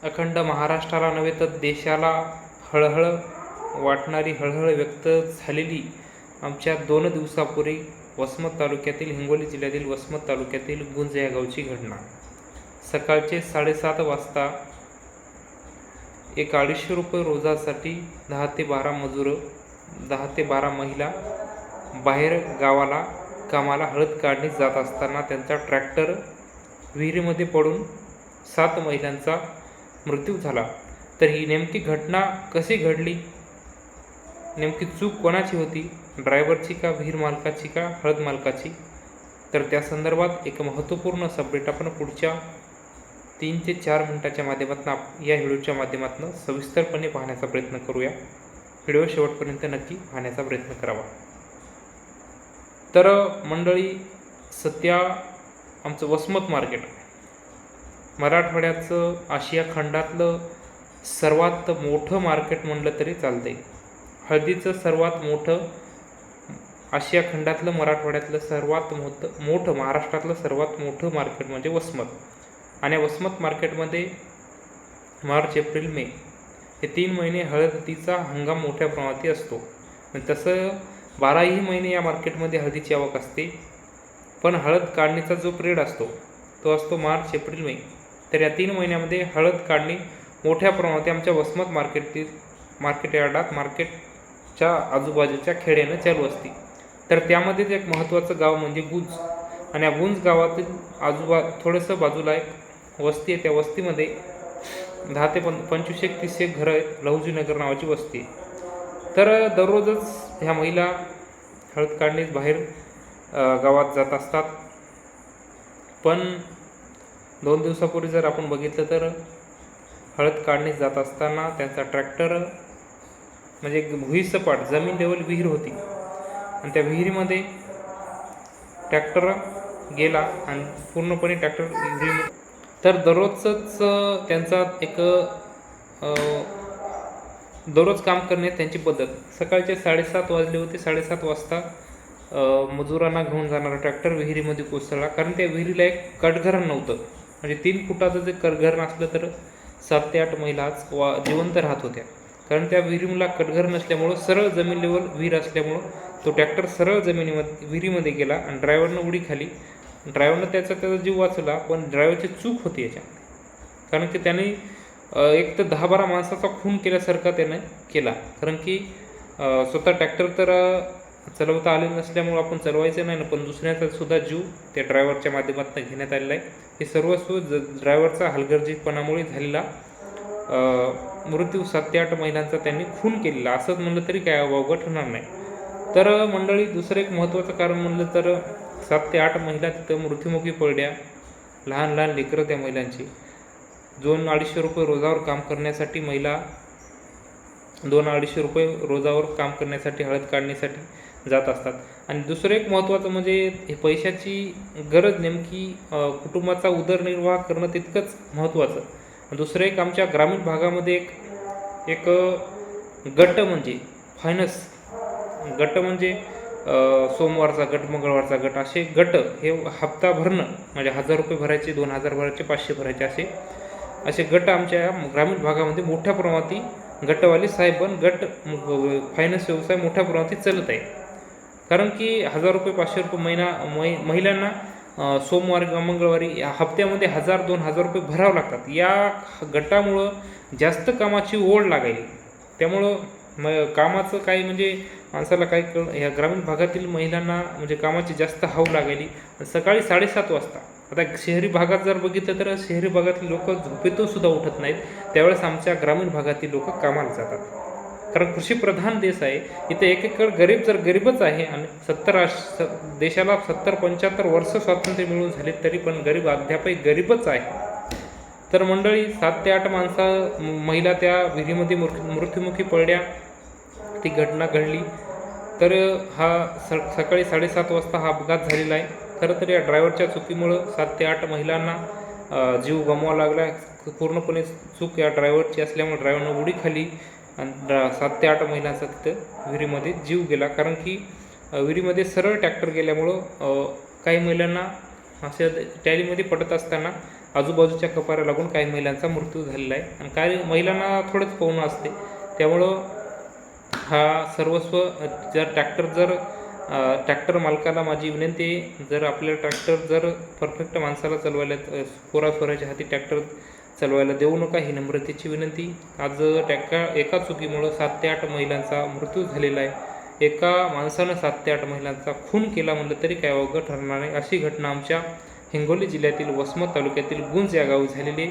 अखंड महाराष्ट्राला नव्हे तर देशाला हळहळ वाटणारी हळहळ व्यक्त झालेली आमच्या दोन दिवसापूर्वी वसमत तालुक्यातील हिंगोली जिल्ह्यातील वसमत तालुक्यातील गुंज या गावची घटना. सकाळचे साडेसात वाजता एक अडीचशे रुपये रोजासाठी दहा ते बारा मजूर दहा ते बारा महिला बाहेर गावाला कामाला हळद काढणे जात असताना त्यांचा ट्रॅक्टर विहिरीमध्ये पडून सात महिलांचा मृत्यू झाला. तर ही नेमकी घटना कशी घडली? नेमकी चूक कोणाची होती? ड्रायव्हरची का विहीर मालकाची का हळद मालकाची? तर त्या संदर्भात एक महत्त्वपूर्ण सबडेट आपण पुढच्या तीन ते चार मिनिटाच्या माध्यमातून आप या व्हिडिओच्या माध्यमातून सविस्तरपणे पाहण्याचा प्रयत्न करूया. व्हिडिओ शेवटपर्यंत नक्की पाहण्याचा प्रयत्न करावा. तर मंडळी सध्या आमचं वसमत मार्केट मराठवाड्याचं आशिया खंडातलं सर्वात मोठं मार्केट म्हणलं तरी चालतंय. हळदीचं सर्वात मोठं आशिया खंडातलं मराठवाड्यातलं सर्वात मोठं मोठं महाराष्ट्रातलं सर्वात मोठं मार्केट म्हणजे वसमत. आणि वसमत मार्केटमध्ये मार्च एप्रिल मे हे तीन महिने हळदीचा हंगाम मोठ्या प्रमाणात असतो. तसं बाराही महिने या मार्केटमध्ये हळदीची आवक असते. पण हळद काढणीचा जो पिरियड असतो तो असतो मार्च एप्रिल मे. तर या तीन महिन्यामध्ये हळद काढणी मोठ्या प्रमाणात आमच्या वसमत मार्केटतील मार्केट यार्डात मार्केटच्या आजूबाजूच्या खेड्यानं चालू असते. तर त्यामध्येच एक महत्त्वाचं गाव म्हणजे गुंज. आणि या गुंज गावातील आजूबा थोडंसं बाजूला एक वस्ती आहे. त्या वस्तीमध्ये दहा ते पं पंचवीस एक तीस एक घरं आहेत. लहुजीनगर नावाची वस्ती आहे. तर दररोजच ह्या महिला हळद काढणीस बाहेर गावात जात असतात. पण दोन दिवसापूर्वी जर आपण बघितलं तर हळद काढणीस जात असताना त्यांचा ट्रॅक्टर म्हणजे भुईसपाट जमीन लेवल विहीर होती. आणि त्या विहिरीमध्ये ट्रॅक्टर गेला आणि पूर्णपणे ट्रॅक्टर विहिरी तर दररोजच त्यांचा एक दररोज काम करणे त्यांची पद्धत सकाळचे साडेसात वाजले होते साडेसात वाजता मजुरांना घेऊन जाणारा ट्रॅक्टर विहिरीमध्ये कोसळला. कारण त्या विहिरीला एक कटघरण नव्हतं. म्हणजे तीन फुटाचं जे कटघर असलं तर सात ते आठ महिलाच वा जिवंत राहत होत्या. कारण त्या विहिरीला कटघर नसल्यामुळं सरळ जमीन लेवल विहीर असल्यामुळं तो ट्रॅक्टर सरळ जमिनीमध्ये विहिरीमध्ये गेला आणि ड्रायव्हरनं उडी खाली. ड्रायव्हरनं त्याचा त्याचा जीव वाचला पण ड्रायव्हरची चूक होती याच्या कारण की त्याने एक तर दहा बारा माणसाचा खून केल्यासारखा त्यानं केला. कारण की स्वतः ट्रॅक्टर तर चलवता आले नसल्यामुळं आपण चलवायचं नाही ना पण दुसऱ्याचा सुद्धा जीव त्या ड्रायव्हरच्या माध्यमातून घेण्यात आलेला आहे. हे सर्वस्व ज ड्रायव्हरचा हलगर्जीपणामुळे झालेला मृत्यू सात ते आठ महिलांचा त्यांनी खून केलेला. असंच म्हणलं तरी काय अवघड होणार नाही. तर मंडळी दुसरं एक महत्त्वाचं कारण म्हणलं तर सात ते आठ महिला तिथं मृत्युमुखी पडल्या. लहान लहान लेकरं त्या महिलांची. दोन अडीचशे रुपये रोजावर काम करण्यासाठी महिला दोन अडीचशे रुपये रोजावर काम करण्यासाठी हळद काढण्यासाठी जात असतात. आणि दुसरं एक महत्त्वाचं म्हणजे हे पैशाची गरज नेमकी कुटुंबाचा उदरनिर्वाह करणं तितकंच महत्त्वाचं. दुसरं एक आमच्या ग्रामीण भागामध्ये एक एक गट म्हणजे फायनस गट म्हणजे सोमवारचा गट मंगळवारचा गट असे गट हे हप्ता भरणं म्हणजे हजार रुपये भरायचे दोन हजार भरायचे पाचशे भरायचे असे असे गट आमच्या ग्रामीण भागामध्ये मोठ्या प्रमाणात गटवाले साहेब पण गट फायनान्स व्यवसाय मोठ्या प्रमाणात चालत आहे. कारण की हजार रुपये पाचशे रुपये महिना मै महिलांना सोमवारी किंवा मंगळवारी या हप्त्यामध्ये हजार दोन हजार रुपये भरावं लागतात. या गटामुळं जास्त कामाची ओढ लागायली. त्यामुळं म कामाचं काही म्हणजे माणसाला काही कळ ह्या ग्रामीण भागातील महिलांना म्हणजे कामाची जास्त हाव लागायली. सकाळी साडेसात वाजता. आता शहरी भागात जर बघितलं तर शहरी भागातील लोक झोपेतून सुद्धा उठत नाहीत. त्यावेळेस आमच्या ग्रामीण भागातील लोक कामाला जातात. कारण कृषीप्रधान देश आहे. इथे एकेकडे गरीब जर गरीबच आहे आणि सत्तर आश स- देशाला सत्तर पंच्याहत्तर वर्ष स्वातंत्र्य मिळून झाले तरी पण गरीब अद्यापही गरीबच आहे. तर मंडळी सात ते आठ माणसा महिला त्या विहिरीमध्ये मृ मृत्युमुखी पडल्या. ती घटना घडली. तर हा स सकाळी साडेसात वाजता हा अपघात झालेला आहे. खरं तर या ड्रायव्हरच्या चुकीमुळं सात ते आठ महिलांना जीव गमवावा लागला. पूर्णपणे चूक या ड्रायव्हरची असल्यामुळे ड्रायव्हरनं उडी खाली आणि सात ते आठ महिलांचा तिथं विहिरीमध्ये जीव गेला. कारण की विहिरीमध्ये सरळ ट्रॅक्टर गेल्यामुळं काही महिलांना असे टॅलीमध्ये पडत असताना आजूबाजूच्या कपाऱ्या लागून काही महिलांचा मृत्यू झालेला आहे. आणि काही महिलांना थोडंच पवनं असते. त्यामुळं हा सर्वस्व जर ट्रॅक्टर जर ट्रॅक्टर मालकाला माझी विनंती आहे जर आपल्या ट्रॅक्टर जर परफेक्ट माणसाला चालवायला अ, पोरा स्वराच्या हाती ट्रॅक्टर चालवायला देऊ नका ही नम्रतेची विनंती. आज टॅका एका चुकीमुळं सात ते आठ महिलांचा मृत्यू झालेला आहे. एका माणसानं सात ते आठ महिलांचा खून केला म्हणलं तरी काय अवघड ठरणार नाही. अशी घटना आमच्या हिंगोली जिल्ह्यातील वसमत तालुक्यातील गुंज या गावी झालेली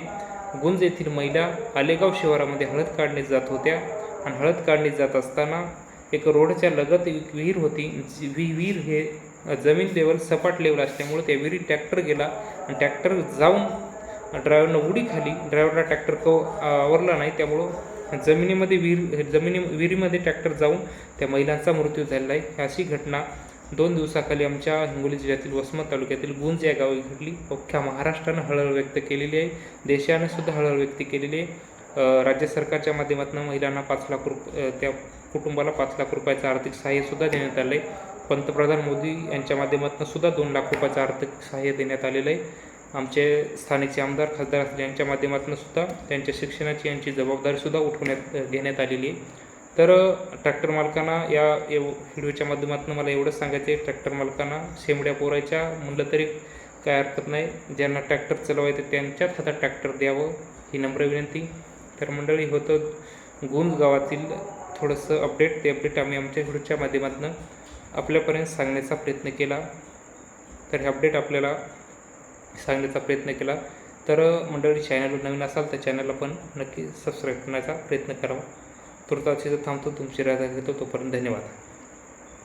गुंज येथील महिला आलेगाव शिवारामध्ये हळद काढणीत जात होत्या आणि हळद काढणीत जात असताना एक रोडच्या लगत एक विहीर होती. जी विहीर हे जमीन लेवल सपाट लेवल असल्यामुळे त्या विहिरीत ट्रॅक्टर गेला आणि ट्रॅक्टर जाऊन ड्रायव्हरनं उडी खाली. ड्रायव्हरला ट्रॅक्टर को आवरला नाही. त्यामुळं जमिनीमध्ये विहीर जमिनी विहिरीमध्ये ट्रॅक्टर जाऊन त्या महिलांचा मृत्यू झालेला आहे. अशी घटना दोन दिवसाखाली आमच्या हिंगोली जिल्ह्यातील वसमत तालुक्यातील गुंज या गावी घडली. अख्ख्या महाराष्ट्रानं हळहळ व्यक्त केलेली आहे. देशाने सुद्धा हळहळ व्यक्त केलेली आहे. राज्य सरकारच्या माध्यमातून महिलांना पाच लाख रुप त्या कुटुंबाला पाच लाख रुपयाचं आर्थिक सहाय्यसुद्धा देण्यात आलं आहे पंतप्रधान मोदी यांच्या माध्यमातून सुद्धा दोन लाख रुपयाचं आर्थिक सहाय्य देण्यात आलेलं आहे. आमचे स्थानिकचे आमदार खासदार असले यांच्या माध्यमातून सुद्धा त्यांच्या शिक्षणाची यांची जबाबदारीसुद्धा उठवण्यात घेण्यात आलेली आहे. तर ट्रॅक्टर मालकांना या एव व्हिडिओच्या माध्यमातून मला एवढंच सांगायचं आहे ट्रॅक्टर मालकांना शेंबड्या पोरायच्या म्हणलं तरी काय हरकत नाही. ज्यांना ट्रॅक्टर चालवायचं त्यांच्याच हातात ट्रॅक्टर द्यावं ही नम्र विनंती. तर मंडळी होतं गुंज गावातील थोडंसं अपडेट. ते अपडेट आम्ही आमच्या व्हिडिओच्या माध्यमातून आपल्यापर्यंत सांगण्याचा प्रयत्न केला. तर हे अपडेट आपल्याला सांगण्याचा प्रयत्न केला. तर मंडळी चॅनलवर नवीन असाल तर चॅनलला पण नक्की सबस्क्राईब करण्याचा प्रयत्न करावा तुर्ताची थांबतो. तुमची राजा घेतो तोपर्यंत धन्यवाद.